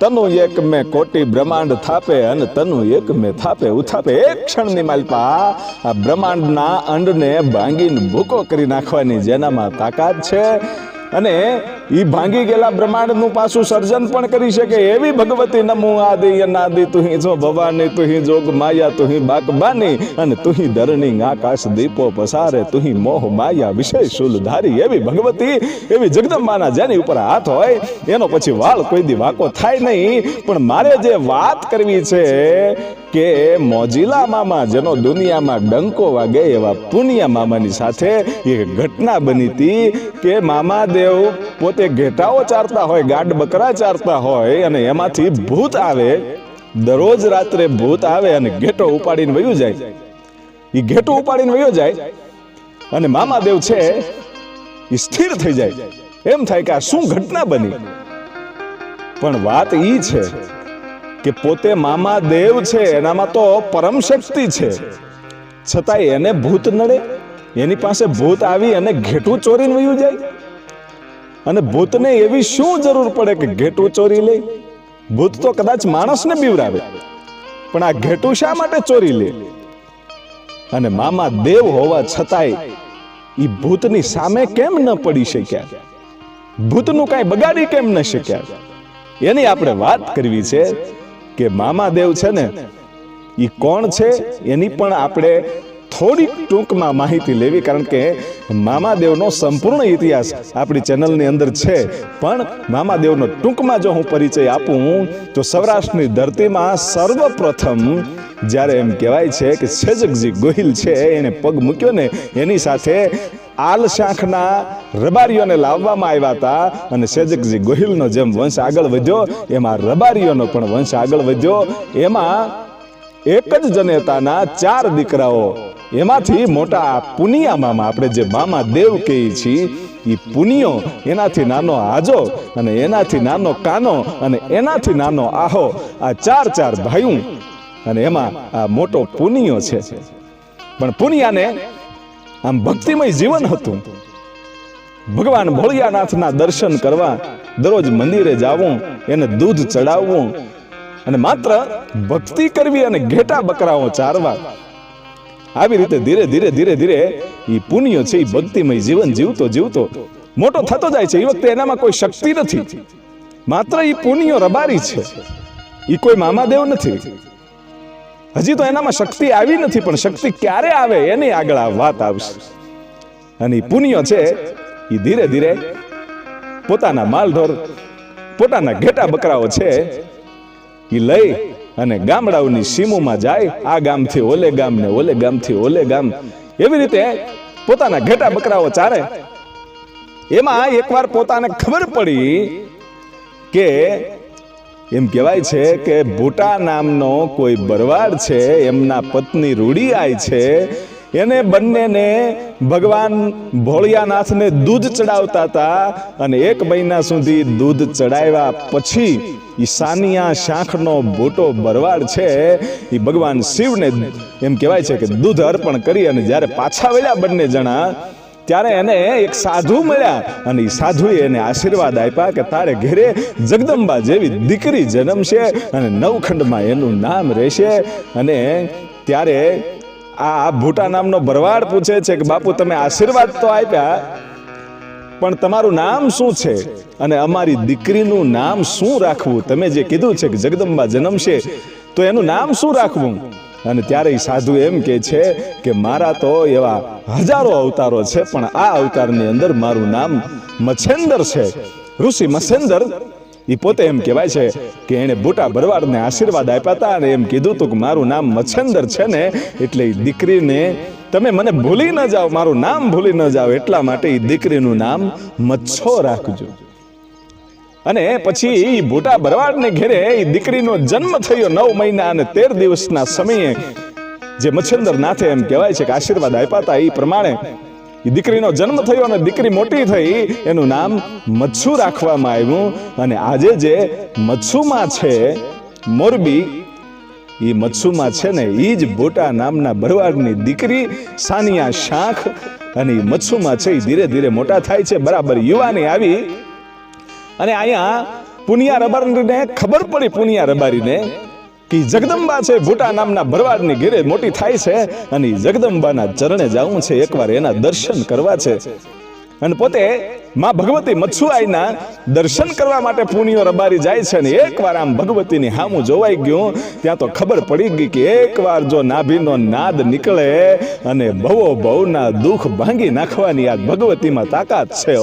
તનુ એક મેં કોટી બ્રહ્માંડ થાપે અને તનુ એક મેં થાપે, ઉથાપે. એક ક્ષણની માલપા આ બ્રહ્માંડના અંડને ભાંગીને ભૂકો કરી નાખવાની જેનામાં તાકાત છે. અને ઈ ભાંગી ગયેલા બ્રહ્માંડનું પાછું સર્જન પણ કરી શકે એવી ભગવતી નમો આદિ, અનાદિ, તુહી જો ભવાની, તુહી જોગ માયા, તુહી બાકબાની, અને તુહી ધરણી આકાશ દીપો પસારે, તુહી મોહ માયા વિષય શુલ ધારી એવી ભગવતી, એવી જગદંબાના જેની ઉપર હાથ હોય, એનો પછી વાળ કોઈ દી વાકો થાય નહીં. પણ મારે જે વાત કરવી છે કે મોજીલા મામા જેનો દુનિયામાં ડંકો વાગે એવા પુનિયા મામાની સાથે એક ઘટના બની હતી કે મામા દેવ પોતે ઘેટાઓ ચારતા હોય, ગાઢ બકરા ચારતા હોય અને એમાંથી ભૂત આવે. દરરોજ રાત્રે ભૂત આવે અને ઘેટો ઉપાડીને વયું જાય. એ ઘેટો ઉપાડીને વયો જાય અને મામા દેવ છે એ સ્થિર થઈ જાય. એમ થાય કે આ શું ઘટના બની? પણ વાત ઈ છે કે પોતે મામા દેવ છે, એનામાં તો પરમ શક્તિ છે. છતાંય એને ભૂત નડે, એની પાસે ભૂત આવી અને ઘેટું ચોરીને વયું જાય. અને ભૂતને એવી શું જરૂર પડે કે ઘેટું ચોરી લે? ભૂત તો કદાચ માણસને બીવરાવે પણ આ ઘેટું શા માટે ચોરી લે? અને મામા દેવ હોવા છતાંય એ ભૂતની સામે કેમ ન પડી શક્યા? ભૂતનું કાંઈ બગાડી કેમ ન શક્યા? એની આપણે વાત કરવી છે કે મામા દેવ છે ને એ કોણ છે? એની પણ આપણે થોડીક ટૂંકમાં માહિતી લેવી, કારણ કે મામાદેવનો સંપૂર્ણ ઇતિહાસ આપણી ચેનલની અંદર છે. પણ મામાદેવનો ટૂંકમાં જો હું પરિચય આપું, તો સૌરાષ્ટ્રની ધરતીમાં સર્વપ્રથમ જ્યારે એમ કહેવાય છે કે છેજકજી ગોહિલ છે એને પગ મૂક્યો ને એની સાથે આલ શાખના રબારીઓને લાવવામાં આવ્યા હતા અને સેજકજી ગોહિલનો જેમ વંશ આગળ વધ્યો, એમાં રબારીઓનો પણ વંશ આગળ વધ્યો. એમાં એક જ જનેતાના ચાર દીકરાઓ એમાંથી મોટા પુનિયા મામા આપણે જે મામા દેવ કહીએ છીએ એ પુનિયો એનાથી નાનો આજો અને એનાથી નાનો કાનો અને એનાથી નાનો આહો, આ ચાર ચાર ભાઈઓ અને એમાં આ મોટો પુનિયો છે. પણ પુનિયાને આમ ભક્તિમય જીવન હતું. ભગવાન ભોળિયાનાથના દર્શન કરવા દરરોજ મંદિરે જાવું, એને દૂધ ચડાવવું અને માત્ર ભક્તિ કરવી અને ઘેટા બકરાઓ ચારવા આવી રીતે ધીરે ધીરે ધીરે ધીરે એ પુણ્ય છે એ ભક્તિમય જીવન જીવતો જીવતો મોટો થતો જાય છે. એ વખતે એનામાં કોઈ શક્તિ નથી. માત્ર એ પુણ્યો રબારી છે. એ કોઈ મામાદેવ નથી. હજી તો એનામાં શક્તિ આવી નથી, પણ શક્તિ ક્યારે આવે એની આગળ આ વાત આવશે. અને પુણ્ય છે એ ધીરે ધીરે પોતાના માલઢોર, પોતાના ઘેટા બકરાઓ છે એ લઈ અને ગામડાઓની સીમોમાં જાય, આ ગામથી ઓલે ગામ ને ઓલે ગામથી ઓલે ગામ. એવી રીતે પોતાના ઘેટા બકરાઓ ચારે. એમાં એકવાર પોતાને ખબર પડી કે એમ કહેવાય છે કે ભૂટા નામનો કોઈ બરવાડ છે, એમના પત્ની રૂડીઆઈ છે એને બંનેને ભગવાન ભોળિયાનાથને દૂધ ચડાવતા હતા અને એક મહિના સુધી દૂધ ચડાવ્યા પછી ઈશાનિયા શાંખનો બોટો બરવાડ છે એ ભગવાન શિવને એમ કહેવાય છે કે દૂધ અર્પણ કરી અને જ્યારે પાછા વળ્યા બંને જણા, ત્યારે એને એક સાધુ મળ્યા અને એ સાધુએ એને આશીર્વાદ આપ્યા કે તારે ઘેરે જગદંબા જેવી દીકરી જન્મશે અને નવખંડમાં એનું નામ રહેશે અને ત્યારે આ ભૂટા નામનો ભરવાડ પૂછે છે કે, બાપુ, તમે આશીર્વાદ તો આપ્યા, પણ તમારું નામ શું છે? અને અમારી દીકરીનું નામ શું રાખવું? તમે જે કીધું છે કે જગદંબા જન્મશે, તો એનું નામ શું રાખવું? અને ત્યારે સાધુ એમ કે છે કે, મારા તો એવા હજારો અવતારો છે, પણ આ અવતારની અંદર મારું નામ મચ્છેન્દર છે. ઋષિ મચ્છેન્દર એ પોતે એમ કહેવાય છે કે એણે બુટા ભરવાડને આશીર્વાદ આપ્યા હતા અને એમ કીધું હતું કે મારું નામ મચ્છંદર છે ને, એટલે એ દીકરીને, તમે મને ભૂલી ન જાઓ, મારું નામ ભૂલી ન જાઓ, એટલા માટે એ દીકરીનું નામ મચ્છો રાખજો. અને પછી ઈ ભૂટા ભરવાડને ઘેરે એ દીકરીનો જન્મ થયો નવ મહિના અને તેર દિવસના સમયે, જે મચ્છંદર નાથે એમ કહેવાય છે કે આશીર્વાદ આપ્યા હતા એ પ્રમાણે ઈ દીકરીનો જન્મ થયો અને દીકરી મોટી થઈ, એનું નામ મચ્છુ રાખવામાં આવ્યું. અને આજે જે મચ્છુમાં છે, મોરબી એ મચ્છુમાં છે ને એ જ બોટા નામના ભરવાડની દીકરી સાનિયા શાખ અને એ મચ્છુમાં છે એ ધીરે ધીરે મોટા થાય છે. બરાબર, યુવાની આવી. અને અહીંયા પુનિયા રબારીને ખબર પડી પુનિયા રબારીને. કે જગદંબા છે, ભૂટા નામના ભરવાડની ઘેરે મોટી થાય છે અને જગદંબાના ચરણે જવું છે, એકવાર એના દર્શન કરવા છે. અને પોતે માં ભગવતી મચ્છુઆઈના દર્શન કરવા માટે પુનિયો રબારી જાય છે અને એકવાર આમ ભગવતીની હામું જોવાઈ ગયું, ત્યાં તો ખબર પડી ગઈ કે એકવાર જો નાભીનો નાદ નીકળે અને ભવો ભવના દુઃખ ભાંગી નાખવાની આ ભગવતીમાં તાકાત છે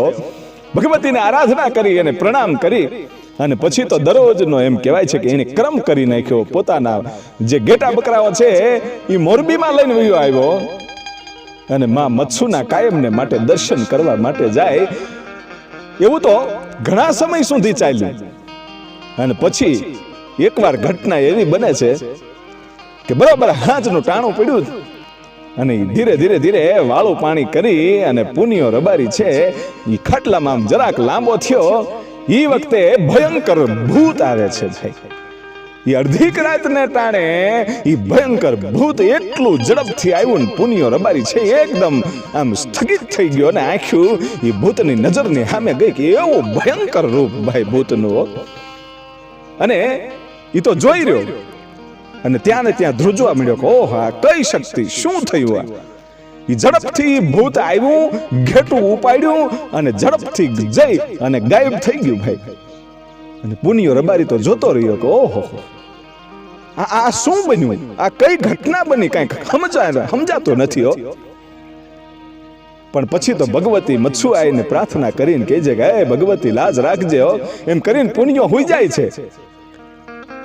ભગવતીને આરાધના કરી અને પ્રણામ કરી. અને પછી તો દરરોજનો એમ કહેવાય છે કે એને ક્રમ કરી નાખ્યો પોતાના જે ગેટા બકરાઓ છે એ મોરબીમાં લઈને વયો આવ્યો. અને માં મત્સુના કાયમને માટે દર્શન કરવા માટે જાય. એવું તો ઘણા સમય સુધી ચાલ્યું. અને પછી એકવાર ઘટના એવી બને છે કે બરાબર હાજનું ટાણું પડ્યું. અને ધીરે ધીરે ધીરે વાળું પાણી કરી અને પુનિયો રબારી છે. એ ખાટલામાં આમ જરાક લાંબો થયો. એ વખતે ભયંકર ભૂત આવે છે ભાઈ. એ અડધીક રાતને ટાણે એ ભયંકર ભૂત એટલું ઝડપથી આવ્યું ને પુનિયો રબારી છે, એકદમ આમ સ્થગિત થઈ ગયો અને આંખ્યું. એ ભૂતની નજરની સામે ગઈ કે એવું ભયંકર રૂપ ભાઈ ભૂતનું. અને એ તો જોઈ રહ્યો. અને ત્યાં ને ત્યાં ધ્રુજવા મળ્યો કે, ઓહ કઈ શક્તિ? શું થયું આ? ઝડપથી ભૂત આવ્યું, ઘેટું ઉપાડ્યું અને ઝડપથી જઈ અને ગાયબ થઈ ગયું ભાઈ. અને પુનિયો રબારી તો જોતો રહ્યો કે, ઓહો આ આ શું બન્યું? આ કઈ ઘટના બની? કાંઈક સમજાય સમજાતો નથી, હો. પણ પછી તો ભગવતી મચ્છુ આવીને પ્રાર્થના કરીને કહેજે કે, હે ભગવતી, લાજ રાખજે, હો. એમ કરીને પુણ્યો હોઈ જાય છે.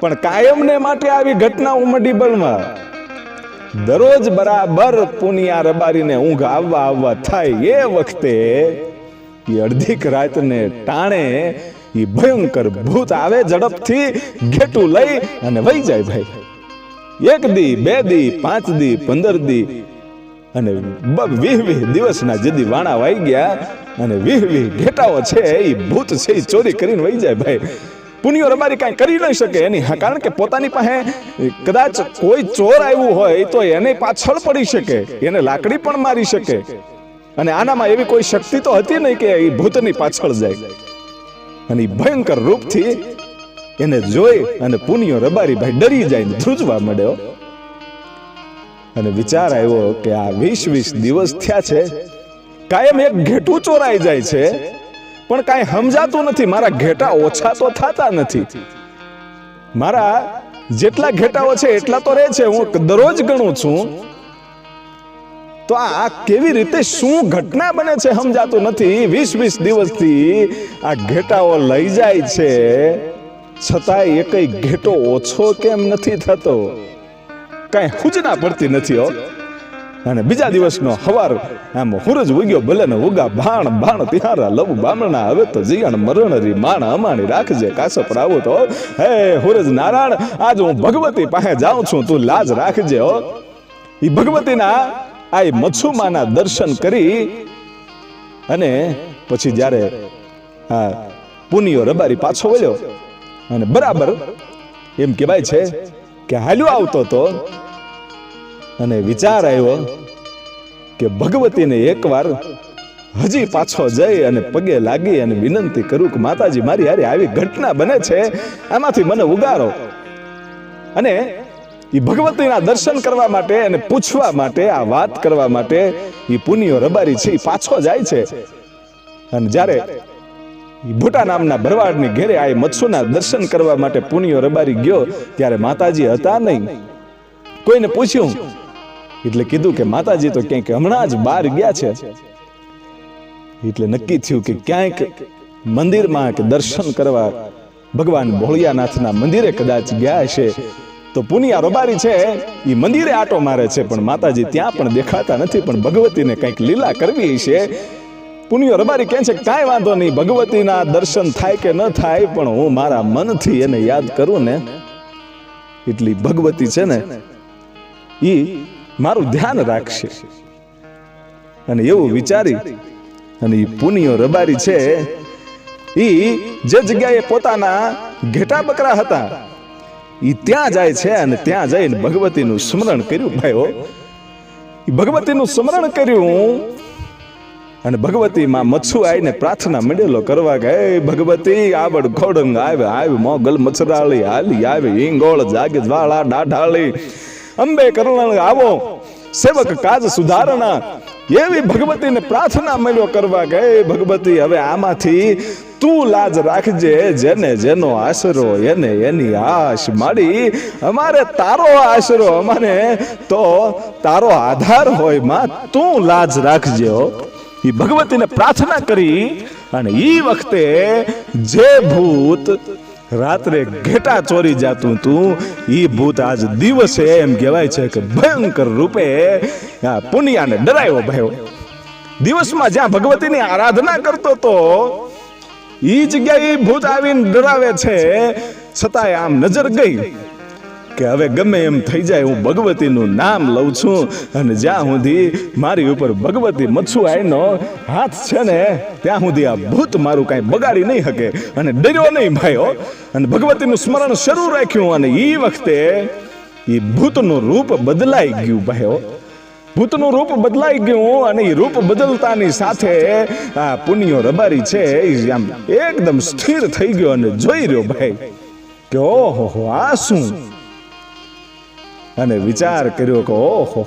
પણ કાયમને માટે આવી ઘટના ઉમડી બળમાં દરરોજ બરાબર પુનિયા રબારીને ઊંઘ આવવા આવવા થાય એ વખતે એ અડધીક રાતને ટાણે એ ભયંકર ભૂત આવે ઝડપથી ઘેટું લઈ અને વહી જાય ભાઈ. એક દી, બે દી, પાંચ દી, પંદર દી અને વીહ વીહ દિવસના જેદી વાણા વાઈ ગયા અને વીહ વીહ ઘેટાઓ છે એ ભૂત છે એ ચોરી કરીને વહી જાય ભાઈ. પુનિયો રબારી કાંઈ કરી ન શકે. એની કારણ કે પોતાની પાસે કદાચ કોઈ ચોર આવ્યું હોય તો એને પાછળ પડી શકે. એને લાકડી પણ મારી શકે. અને આનામાં એવી કોઈ શક્તિ તો હતી નહીં કે એ ભૂતની પાછળ જાય. અને ભયંકર રૂપથી એને જોઈ અને પુનિયો રબારી ભાઈ ડરી જાય ધ્રુજવા મળ્યો અને વિચાર આવ્યો કે આ વીસ વીસ દિવસ થયા છે. કાયમ એક ઘેટું ચોરાઈ જાય છે. પણ કાંઈ સમજાતું નથી. મારા ઘેટા ઓછા તો થતા નથી. મારા જેટલા ઘેટાઓ છે એટલા તો રહે છે. હું દરરોજ ગણું છું. તો આ કેવી રીતે શું ઘટના બને છે સમજાતું નથી. વીસ વીસ દિવસથી આ ઘેટાઓ લઈ જાય છે. છતાંય એકય ઘેટો ઓછો કેમ નથી થતો? કાંઈ હુજના પડતી નથી હો. અને બીજા દિવસનો હવાર આમ હુરજ ઉગ્યો ભલે ને ઉગા ભાણ ભાણ તિહારા લવ બામણા, હવે તો જીયણ મરણરી માણ અમાણી રાખજે કાસપ રાવો તો. હે હુરજ નારાયણ, આજ હું ભગવતી પાસે જાઉં છું, તું લાજ રાખજે હો. એ ભગવતીના આ મચ્છુમાના દર્શન કરી અને પછી જ્યારે આ પુનિયો રબારી પાછો વળ્યો અને બરાબર એમ કહેવાય છે કે હાલ્યો આવતો તો અને વિચાર આવ્યો કે ભગવતીને એકવાર હજી પાછો જઈ અને પગે લાગી અને વિનંતી કરું કે માતાજી, મારી હારે આવી ઘટના બને છે, આમાંથી મને ઉગારો. અને એ ભગવતીના દર્શન કરવા માટે અને પૂછવા માટે, આ વાત કરવા માટે એ પુનિયો રબારી છે એ પાછો જાય છે. અને જ્યારે ભૂટા નામના ભરવાડની ઘેરે આ મચ્છુના દર્શન કરવા માટે પુનિયો રબારી ગયો, ત્યારે માતાજી હતા નહીં. કોઈને પૂછ્યું એટલે કીધું કે માતાજી તો ક્યાંક હમણાં જ બહાર ગયા છે. એટલે નક્કી થયું કે ક્યાંક મંદિરમાં કે દર્શન કરવા ભગવાન ભોળિયાનાથના મંદિરે કદાચ ગયા છે તો પુનિયા રબારી છે એ મંદિરે આટો મારે છે, પણ માતાજી ત્યાં પણ દેખાતા નથી, પણ ભગવતીને કંઈક લીલા કરવી છે. પુનિયો રબારી કહે છે, કાંઈ વાંધો નહીં, ભગવતીના દર્શન થાય કે ન થાય, પણ હું મારા મનથી એને યાદ કરું ને. એટલી ભગવતી છે ને, ઈ મારું ધ્યાન રાખશે. અને એવું વિચારી અને એ પુનિયો રબારી છે. એ જે જગ્યાએ પોતાના ઘેટા બકરા હતા. એ ત્યાં જાય છે અને ત્યાં જઈને ભગવતીનું સ્મરણ કર્યું. ભાઈઓ ભગવતીનું સ્મરણ કર્યું અને ભગવતી માં મચ્છુ આવીને પ્રાર્થના મંડેલો કરવા કે ભગવતી આવડ ઘોડંગ આવે આવે મોગલ મચરાળી હાલી આવે હિંગોળ જાગે જ્વાળા દાઢાળી અંબે કરણળ આવો. સેવક કાજ સુધારણા. એવી ભગવતીને પ્રાર્થના મળ્યો કરવા ગઈ ભગવતી, હવે આમાંથી તું લાજ રાખજે, જેને જેનો આશરો એને એની આશ માડી. અમારે તારો આશરો, અમારે તો તારો આધાર હોયમાં, તું લાજ રાખજે એ ભગવતીને પ્રાર્થના કરી અને એ વખતે જે ભૂત રાત્રે ઘેટા ચોરી જાતું તું. ઈ ભૂત આજ દિવસે એમ કહેવાય છે કે ભયંકર રૂપે આ પુનિયાને ડરાયો ભયો. દિવસમાં જ્યાં ભગવતીની આરાધના કરતો તો ઈ જગ્યાએ ભૂત આવીને ડરાવે છે. છતાંય આમ નજર ગઈ. કે હવે ગમે એમ થઈ જાય, હું ભગવતીનું નામ લઉં છું અને જ્યાં સુધી મારી ઉપર ભગવતી મચ્છુ આઈનો હાથ છે ને, ત્યાં સુધી આ ભૂત મારું કાંઈ બગાડી નહીં શકે અને ડર્યો નહીં ભાઈઓ. અને ભગવતીનું સ્મરણ શરૂ રાખ્યું અને એ વખતે એ ભૂતનું રૂપ બદલાઈ ગયું ભાઈઓ. ભૂતનું રૂપ બદલાઈ ગયું અને એ રૂપ બદલતાની સાથે આ પુનિયો રબારી છે એ આમ એકદમ સ્થિર થઈ ગયો અને જોઈ રહ્યો ભાઈ કે ઓહો આ શું? અને વિચાર કર્યો કે, ઓહો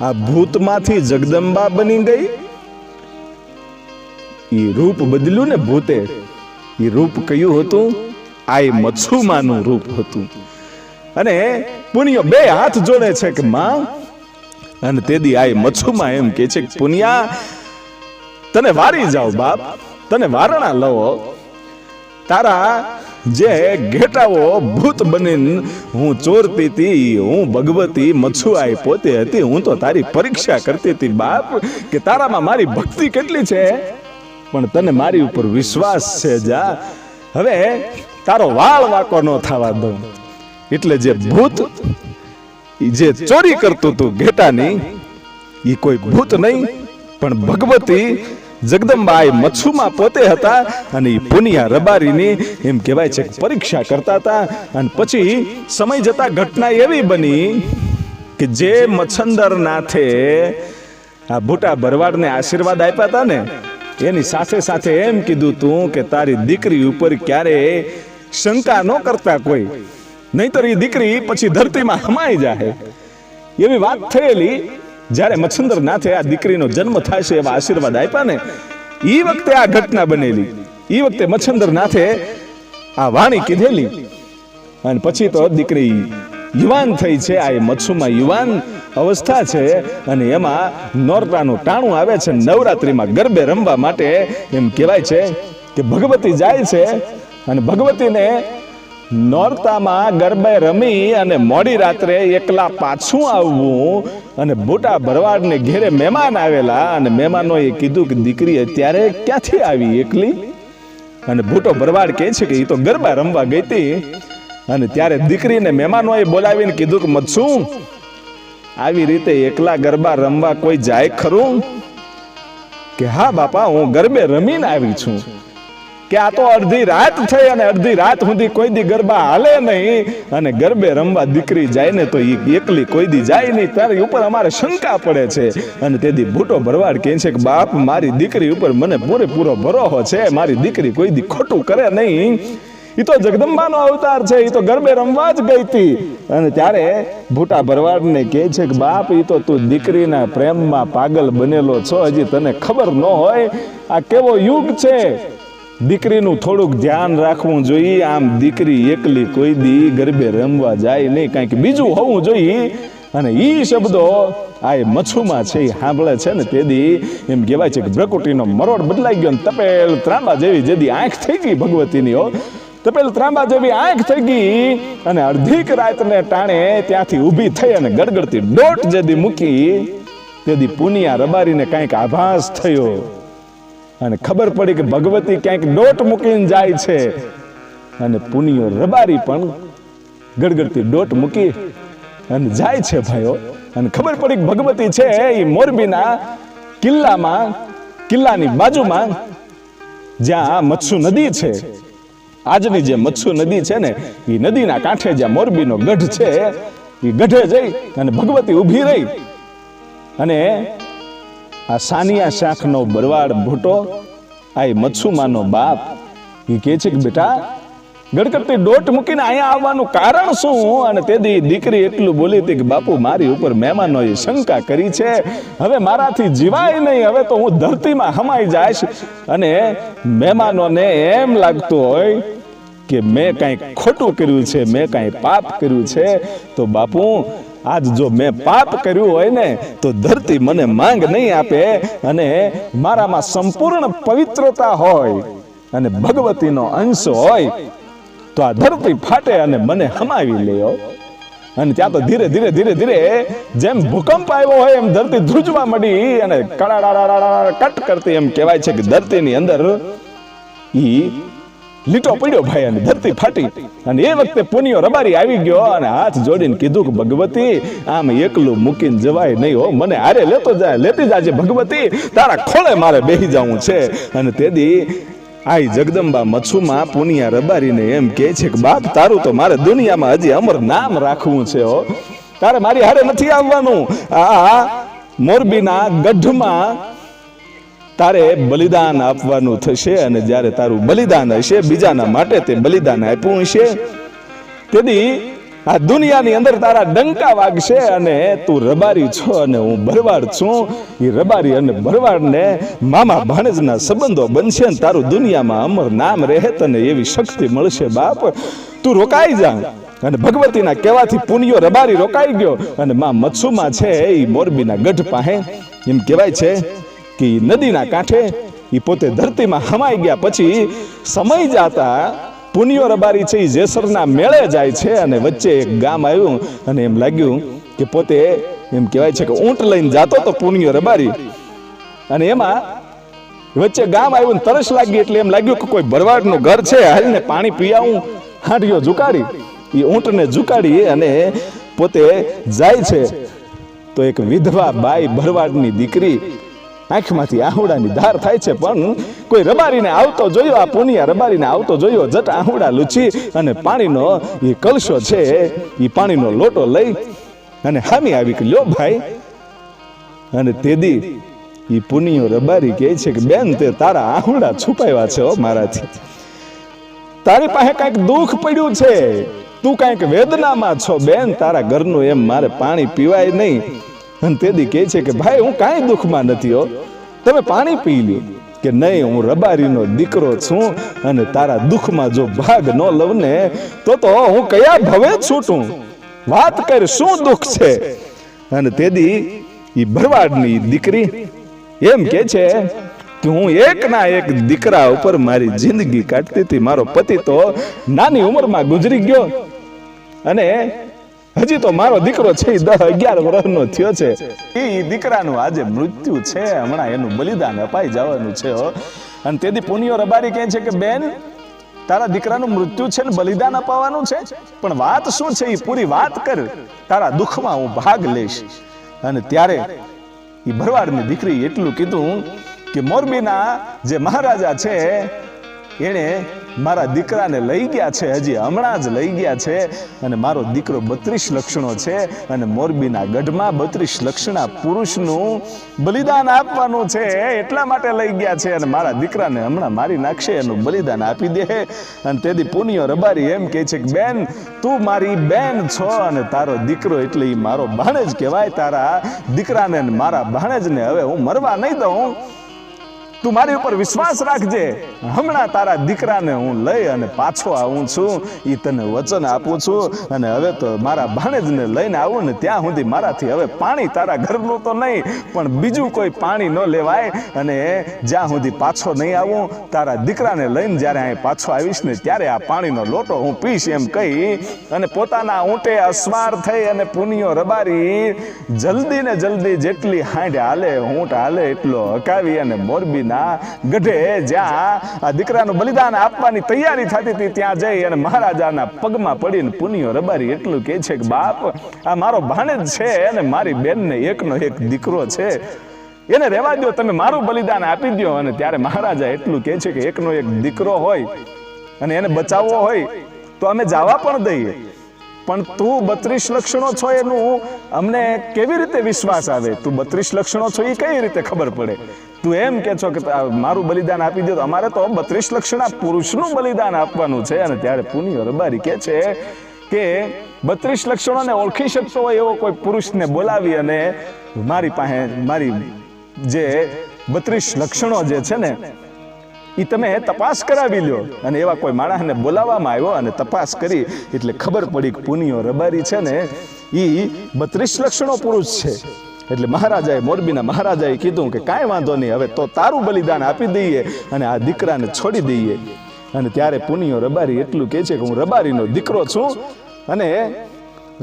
આ ભૂતમાંથી જગદંબા બની ગઈ? ઈ રૂપ બદલ્યું ને ભૂતે. ઈ રૂપ કયું હતું? આ એ મચ્છુમાનું રૂપ હતું. અને પુનિયો બે હાથ જોડે છે કે માં? અને તેદી આ એ મચ્છુમાં એમ કે છે કે, પુનિયા, તને વારી જાઓ બાપ, તને વારણા લવો. તારા જે ઘેટાઓ ભૂત બનીને હું ચોરતી હતી હું ભગવતી મછુઆઈ પોતે હતી, હું તો તારી પરીક્ષા કરતી હતી બાપ, કે તારામાં મારી ભક્તિ કેટલી છે? પણ તને મારી ઉપર વિશ્વાસ છે જા. હવે તારો વાળ વાકો ન થવા દઉં. એટલે જે ભૂત જે ચોરી કરતું તું ઘેટાની એ કોઈ ભૂત નહીં, પણ ભગવતી જગદંબાઈ મચ્છુમાં પોતે હતા અને પુનિયા રબારીની એમ કહેવાય છે પરીક્ષા કરતા હતા. અને પછી સમય જતા ઘટના એવી બની કે જે મચ્છંદર નાથે આ ભૂટા ભરવાડને આશીર્વાદ આપ્યા હતા ને, એની સાથે સાથે એમ કીધું તું કે તારી દીકરી ઉપર ક્યારે શંકા ન કરતા કોઈ. નહીતર એ દીકરી પછી ધરતીમાં હમાઈ જાય એવી વાત થયેલી જ્યારે મચ્છંદર આ દીકરીનો જન્મ થાય છે એવા આશીર્વાદ આપ્યા ને એ વખતે આ ઘટના બનેલી. એ વખતે મચ્છંદર આ વાણી કીધેલી. અને પછી તો દીકરી યુવાન થઈ છે, આ મચ્છુમાં યુવાન અવસ્થા છે અને એમાં નોરતાનું ટાણું આવે છે, નવરાત્રિમાં ગરબે રમવા માટે એમ કહેવાય છે કે ભગવતી જાય છે અને ભગવતીને નોરતામાં ગરબે રમી અને મોડી રાત્રે એકલા પાછું આવવું અને મોટા ભરવાડને ઘેરે મહેમાન આવેલા અને મહેમાનોએ કીધું કે દીકરી, અત્યારે ક્યાંથી આવી એકલી? અને ભૂટો ભરવાડ કહે છે કે એ તો ગરબા રમવા ગઈ હતી અને ત્યારે દીકરીને મહેમાનોએ બોલાવીને કીધું કે મત શું આવી રીતે એકલા ગરબા રમવા કોઈ જાય ખરું? કે, હા બાપા, હું ગરબે રમીને આવી છું. કે આ તો અડધી રાત થઈ અને અડધી રાત સુધી કોઈ દી ગરબા હાલે નહીં. અને ગરબે રમવા દીકરી જાય ને તો એ એકલી કોઈ દી જાય નહીં. તારી ઉપર અમારે શંકા પડે છે. અને તેથી ભૂટો ભરવાડ કહે છે કે, બાપ, મારી દીકરી ઉપર મને પૂરેપૂરો ભરોહો છે. મારી દીકરી કોઈ દી ખોટું કરે નહીં. એ તો જગદંબાનો અવતાર છે. એ તો ગરબે રમવા જ ગઈ હતી અને ત્યારે ભૂટા ભરવાડને કહે છે કે, બાપ એ તો તું દીકરીના પ્રેમમાં પાગલ બનેલો છો. હજી તને ખબર ન હોય. આ કેવો યુગ છે? દીકરીનું થોડુંક ધ્યાન રાખવું જોઈએ. આમ દીકરી એકલી કોઈ દી ગરબે રમવા જાય નહીં. કાંઈક બીજું હોવું જોઈએ. અને એ શબ્દો આ એ મચ્છુમાં છે એ સાંભળે છે ને તેદી એમ કહેવાય છે કે પ્રકૃતિનો મરોડ બદલાઈ ગયો ને તપેલ ત્રાંબા જેવી જેદી આંખ થઈ ગઈ ભગવતીની હો. તપેલ ત્રાંબા જેવી આંખ થઈ ગઈ અને અડધીક રાતને ટાણે ત્યાંથી ઊભી થઈ અને ગડગડતી ડોટ જેદી મૂકી તેદી પુનિયા રબારીને કાંઈક આભાસ થયો. અને ખબર પડી કે ભગવતી ક્યાંક દોટ મૂકીને જાય છે. અને પુનિયો રબારી પણ ગડગડતી ડોટ મૂકી અને જાય છે ભાઈઓ. અને ખબર પડી કે ભગવતી છે એ મોરબીના કિલ્લામાં, કિલ્લાની બાજુમાં, જ્યાં મત્સુ નદી છે. આજની જે મત્સુ નદી છે ને એ નદીના કાંઠે જ્યાં મોરબીનો ગઢ છે એ ગઢે જઈ અને ભગવતી ઊભી રહી. અને આ સાનિયા શાખનો બરવાડ ભૂટો, આ મચ્છુમાનો બાપ. એ કહે છે કે બેટા ગડગડતી ડોટ મૂકીને અહીંયા આવવાનું કારણ શું? અને તેથી દીકરી એટલું બોલી હતી કે બાપુ, મારી ઉપર મહેમાનોએ શંકા કરી છે. હવે મારાથી જીવાય નહીં, હવે તો હું ધરતીમાં હમાઈ જાઈશ. અને મહેમાનોને એમ લાગતું હોય કે મેં કાંઈ ખોટું કર્યું છે, મેં કાંઈ પાપ કર્યું છે, તો બાપુ આજ જો મેં પાપ કર્યું હોય ને, તો ધરતી મને માંગ નહીં આપે અને મારામાં સંપૂર્ણ પવિત્રતા હોય અને ભગવતીનો અંશ હોય, તો આ ધરતી ફાટે અને મને હમાવી લેયો અને ત્યાં તો ધીરે ધીરે ધીરે ધીરે જેમ ભૂકંપ આવ્યો હોય, એમ ધરતી ધ્રુજવા મળી અને કટ કરતી એમ કહેવાય છે કે ધરતીની અંદર ઈ લીટો પડ્યો ભાઈ અને ધરતી ફાટી. અને એ વખતે પુનિયો રબારી આવી ગયો અને હાથ જોડીને કીધું કે, ભગવતી, આમ એકલું મૂકીને જવાય નહીં હો. મને હારે લેતો જાય, લેતી જાજે ભગવતી. તારા ખોળે મારે બેહી જવું છે. અને તેદી આઈ જગદંબા મચ્છુમાં પુનિયા રબારીને એમ કહે છે કે, બાપ, તારું તો મારે દુનિયામાં હજી અમર નામ રાખવું છે હો. તારે મારી હારે નથી આવવાનું. આ મોરબીના ગઢમાં તારે બલિદાન આપવાનું થશે અને જ્યારે તારું બલિદાન હશે, બીજાના માટે તે બલિદાન આપ્યું હશે. તેથી આ દુનિયાની અંદર તારા ડંકા વાગશે અને તું રબારી છો અને હું ભરવાડ છું. એ રબારી અને ભરવાડને મામા ભાણેજના સંબંધો બનશે અને તારું દુનિયામાં અમર નામ રહે તને એવી શક્તિ મળશે બાપ. તું રોકાઈ જા અને ભગવતીના કહેવાથી પુનિયો રબારી રોકાઈ ગયો અને માં મત્સુમાં છે એ મોરબીના ગઢ પાસે. એમ કહેવાય છે કે નદીના કાંઠે એ પોતે ધરતીમાં હમાઈ ગયા પછી સમય જાતા પુનિયો રબારી છે એ જેસરના મેળે જાય છે અને વચ્ચે એક ગામ આવ્યું અને એમ લાગ્યું કે પોતે એમ કહેવાય છે કે ઊંટ લઈને જાતો તો પુનિયો રબારી. અને એમાં વચ્ચે ગામ આવ્યું ને તરસ લાગી એટલે એમ લાગ્યું કે કોઈ ભરવાડનું ઘર છે, હાલને પાણી પી આવું હાંડીઓ ઝુકાડી. એ ઊંટને ઝુકાડી અને પોતે જાય છે. તો એક વિધવા બાઈ ભરવાડની દીકરી આંખમાંથી આહુડાની ધાર થાય છે, પણ કોઈ રબારીને આવતો જોયો, આ પુનિયા રબારીને આવતો જોયો, જટ આહુડા લૂછી અને પાણીનો એ કલશો છે એ પાણીનો લોટો લઈ અને હામી આવી કે, લ્યો ભાઈ. અને તેદી એ પુનિયો રબારી કહે છે કે, બેન, તે તારા આહુડા છુપાવ્યા છે ઓ મારાથી. તારી પાસે કંઈક દુઃખ પડ્યું છે. તું કાંઈક વેદનામાં છો, બેન. તારા ઘરનું એમ મારે પાણી પીવાય નહીં. અને તેદી કહે છે કે, ભાઈ, હું કાંઈ દુઃખમાં નથી, હો. તમે પાણી પી લ્યો. કે, નહીં, હું રબારીનો દીકરો છું અને તારા દુઃખમાં જો ભાગ ન લઉં ને તો તો હું કયા ભવે છૂટું? વાત કર, શું દુઃખ છે? અને તેદી ઈ ભરવાડની દીકરી એમ કે છે કે, હું એક ના એક દીકરા ઉપર મારી જિંદગી કાઢતી હતી. મારો પતિ તો નાની ઉંમરમાં ગુજરી ગયો અને હજી તો મારો દીકરો છે દસ અગિયાર વર્ષનો થયો છે. એ દીકરાનું આજે મૃત્યુ છે. હમણાં એનું બલિદાન અપાઈ જવાનું છે અને તેથી પુનિયો રબારી કહે છે કે, બેન, તારા દીકરાનું મૃત્યુ છે ને બલિદાન અપાવવાનું છે? પણ વાત શું છે? એ પૂરી વાત કર. તારા દુઃખમાં હું ભાગ લઈશ. અને ત્યારે એ ભરવાડની દીકરી એટલું કીધું કે, મોરબીના જે મહારાજા છે એણે મારા દીકરાને લઈ ગયા છે, હજી હમણાં જ લઈ ગયા છે અને મારો દીકરો બત્રીસ લક્ષણો છે અને મોરબીના ગઢમાં બત્રીસ લક્ષણા પુરુષનું બલિદાન આપવાનું છે, એટલા માટે લઈ ગયા છે અને મારા દીકરાને હમણાં મારી નાખશે, એનું બલિદાન આપી દે. અને તેથી પુનિયો રબારી એમ કહે છે કે, બેન, તું મારી બેન છો અને તારો દીકરો એટલે એ મારો ભાણેજ કહેવાય. તારા દીકરાને અને મારા ભાણેજને હવે હું મરવા નહીં દઉં. તું મારી ઉપર વિશ્વાસ રાખજે. હમણાં તારા દીકરાને હું લઈ અને પાછો આવું છું. એ તને વચન આપું છું. અને હવે તો મારા ભાણેજને લઈને આવું ને ત્યાં સુધી મારાથી હવે પાણી તારા ઘરનું તો નહીં, પણ બીજું કોઈ પાણી ન લેવાય. અને જ્યાં સુધી પાછો નહીં આવું, તારા દીકરાને લઈને જ્યારે અહીં પાછો આવીશ ને ત્યારે આ પાણીનો લોટો હું પીશ એમ કહી અને પોતાના ઊંટે અસવાર થઈ અને પુનિયો રબારી. જલ્દી ને જલ્દી જેટલી હાંડ હાલે, ઊંટ હાલે, એટલો હકાવી અને મોરબીના ગઢે જ્યાં દીકરાનું બલિદાન આપવાની તૈયારી થતી હતી, ત્યાં જઈ અને મહારાજાના પગમાં પડીને પુનિયો રબારી એટલું કહે છે કે, બાપ, આ મારો ભાણેજ છે અને મારી બેનને એકનો એક દીકરો છે. એને રહેવા દો તમે મારું બલિદાન આપી દો અને ત્યારે મહારાજા એટલું કહે છે કે, એકનો એક દીકરો હોય અને એને બચાવવો હોય, તો અમે જાવા પણ દઈએ. પણ તું બત્રીસ લક્ષણો છો એનું, અમને કેવી રીતે વિશ્વાસ આવે? તું બત્રીસ લક્ષણો છો એ કઈ રીતે ખબર પડે? તું એમ કે છો કે મારું બલિદાન આપી દો અમારે તો બત્રીસ લક્ષણા પુરુષનું બલિદાન આપવાનું છે. અને ત્યારે પુનિયો રબારી કે છે કે બત્રીસ લક્ષણોને ઓળખી શકતો હોય એવો કોઈ પુરુષને બોલાવી અને મારી પાસે મારી જે બત્રીસ લક્ષણો જે છે ને એ તમે તપાસ કરાવી લ્યો. અને એવા કોઈ માણસને બોલાવવામાં આવ્યો અને તપાસ કરી, એટલે ખબર પડી કે પુનિયો રબારી છે ને એ બત્રીસ લક્ષણો પુરુષ છે. એટલે મહારાજાએ મોરબીના મહારાજાએ કીધું કે કાંઈ વાંધો નહીં, હવે તો તારું બલિદાન આપી દઈએ અને આ દીકરાને છોડી દઈએ. અને ત્યારે પુનિયો રબારી એટલું કહે છે કે હું રબારીનો દીકરો છું અને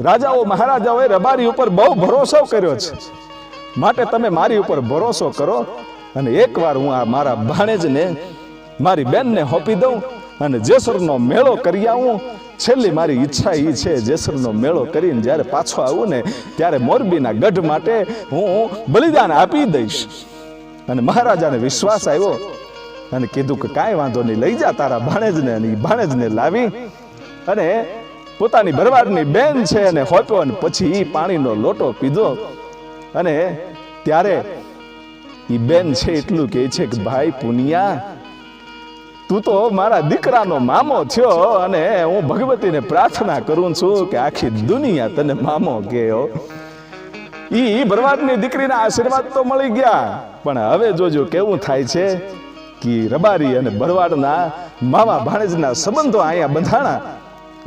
રાજાઓ, મહારાજાઓએ રબારી ઉપર બહુ ભરોસો કર્યો છે. માટે તમે મારી ઉપર ભરોસો કરો અને એકવાર હું આ મારા ભાણેજને, મારી બેનને હોપી દઉં અને જેસરનો મેળો કરી આવું છેલ્લી મારી ઈચ્છા એ છે જેસરનો મેળો કરીને જ્યારે પાછો આવું ને, ત્યારે મોરબીના ગઢ માટે હું બલિદાન આપી દઈશ. અને મહારાજાને વિશ્વાસ આવ્યો અને કીધું કે કાંઈ વાંધો નહીં, લઈ જા તારા ભાણેજને અને ભાણેજને લાવી. અને પોતાની ભરવાડની બેન છે અને હોપ્યો અને પછી એ પાણીનો લોટો પીધો. અને ત્યારે એ બેન છે એટલું કહે છે કે, ભાઈ પુનિયા તું તો મારા દીકરાનો મામો થયો અને હું ભગવતીને પ્રાર્થના કરું છું કે આખી દુનિયા તને મામો કહે હો. ઈ ભરવાડની દીકરીના આશીર્વાદ તો મળી ગયા, પણ હવે જોજો કેવું થાય છે કે રબારી અને ભરવાડના મામા ભાણેજના સંબંધો અહીંયા બંધાણા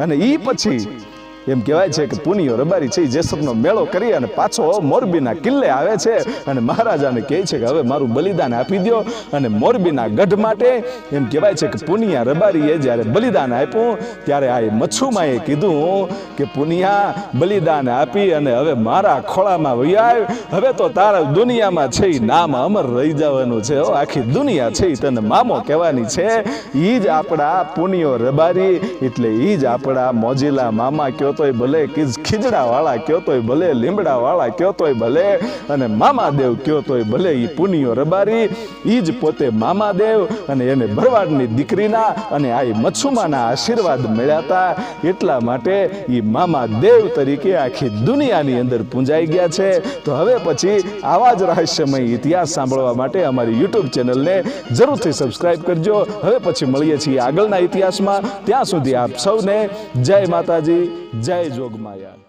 અને ઈ પછી એમ કહેવાય છે કે પુનિયો રબારી છે જેસરનો મેળો કરી અને પાછો મોરબીના કિલ્લે આવે છે અને મહારાજાને કહે છે કે હવે મારું બલિદાન આપી દો અને મોરબીના ગઢ માટે એમ કહેવાય છે કે પુનિયા રબારીએ જ્યારે બલિદાન આપ્યું, ત્યારે આ મચ્છુમાએ કીધું કે પુનિયા બલિદાન આપી અને હવે મારા ખોળામાં વૈયાવ હવે તો તારા દુનિયામાં છે નામ અમર રહી જવાનું છે આખી દુનિયા છે તને મામો કહેવાની છે એ જ આપણા પુનિયો રબારી, એટલે એ જ આપણા મોજીલા મામા કયો તોય ભલે ખીજડા વાળા કયો તોય ભલે લીમડા વાળા કયો તોય ભલે, અને મામાદેવ કયો તોય ભલે, ઈ પુનિયો રબારી ઈ જ પોતે મામાદેવ, અને એને ભરવાડની દીકરીના, અને આ મચ્છુમાના આશીર્વાદ મળ્યા હતા એટલા માટે ઈ મામાદેવ તરીકે આખી દુનિયાની અંદર પૂંજાઈ ગયા છે. તો હવે પછી આવા જ રહસ્યમય ઇતિહાસ સાંભળવા માટે અમારી યુટ્યુબ ચેનલને જરૂરથી સબસ્ક્રાઇબ કરજો. હવે પછી મળીએ છીએ આગળના ઇતિહાસમાં. ત્યાં સુધી આપ સૌને જય માતાજી. જય જોગમાયા